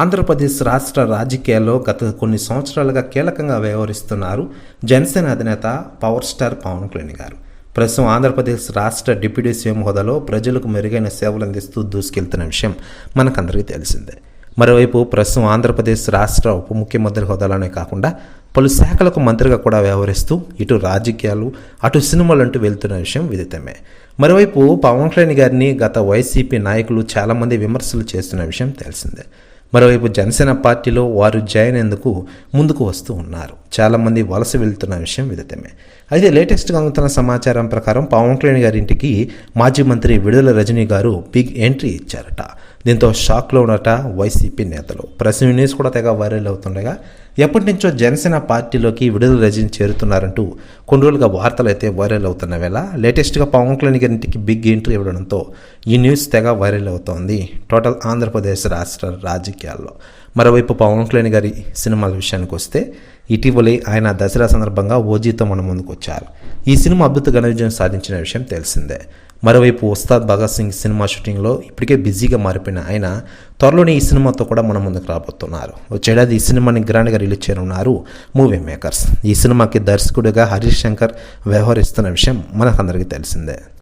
ఆంధ్రప్రదేశ్ రాష్ట్ర రాజకీయాల్లో గత కొన్ని సంవత్సరాలుగా కీలకంగా వ్యవహరిస్తున్నారు జనసేన అధినేత పవర్ స్టార్ పవన్ కళ్యాణ్ గారు. ప్రస్తుతం ఆంధ్రప్రదేశ్ రాష్ట్ర డిప్యూటీ సీఎం హోదాలో ప్రజలకు మెరుగైన సేవలు అందిస్తూ దూసుకెళ్తున్న విషయం మనకందరికీ తెలిసిందే. మరోవైపు ప్రస్తుతం ఆంధ్రప్రదేశ్ రాష్ట్ర ఉప ముఖ్యమంత్రి హోదాలోనే కాకుండా పలు శాఖలకు మంత్రిగా కూడా వ్యవహరిస్తూ ఇటు రాజకీయాలు అటు సినిమాలు అంటూ వెళ్తున్న విషయం విదితమే. మరోవైపు పవన్ కళ్యాణ్ గారిని గత వైసీపీ నాయకులు చాలామంది విమర్శలు చేస్తున్న విషయం తెలిసిందే. మరోవైపు జనసేన పార్టీలో వారు జాయిన్ అయ్యేందుకు ముందుకు వస్తూ ఉన్నారు. చాలామంది వలస వెళ్తున్న విషయం విదితమే అయితే లేటెస్ట్గా అందుతున్న సమాచారం ప్రకారం పవన్ కళ్యాణ్ గారి ఇంటికి మాజీ మంత్రి విడుదల రజనీ గారు బిగ్ ఎంట్రీ ఇచ్చారట. దీంతో షాక్లో ఉన్నట వైసీపీ నేతలు. ప్రెస్ న్యూస్ కూడా తెగ వైరల్ అవుతుండగా ఎప్పటి నుంచో జనసేన పార్టీలోకి విడుదల రజని చేరుతున్నారంటూ కొన్ని రోజులుగా వార్తలు అయితే వైరల్ అవుతున్న వేళ లేటెస్ట్గా పవన్ కళ్యాణ్ గారి ఇంటికి బిగ్ ఎంట్రీ ఇవ్వడంతో ఈ న్యూస్ తెగ వైరల్ అవుతోంది. టోటల్ ఆంధ్రప్రదేశ్ రాష్ట్ర రాజకీయాల్లో. మరోవైపు పవన్ కళ్యాణ్ గారి సినిమాల విషయానికి వస్తే ఇటీవలే ఆయన దసరా సందర్భంగా ఓజీతో మన ముందుకు వచ్చారు ఈ సినిమా అద్భుత ఘన విజయం సాధించిన విషయం తెలిసిందే. మరోవైపు ఉస్తాద్ భగత్ సింగ్ సినిమా షూటింగ్లో ఇప్పటికే బిజీగా మారిపోయిన ఆయన త్వరలోనే ఈ సినిమాతో కూడా మన ముందుకు రాబోతున్నారు. వచ్చేడాది ఈ సినిమాని గ్రాండ్గా రిలీజ్ చేయనున్నారు మూవీ మేకర్స్. ఈ సినిమాకి దర్శకుడిగా హరీష్ శంకర్ వ్యవహరిస్తున్న విషయం మనకందరికీ తెలిసిందే.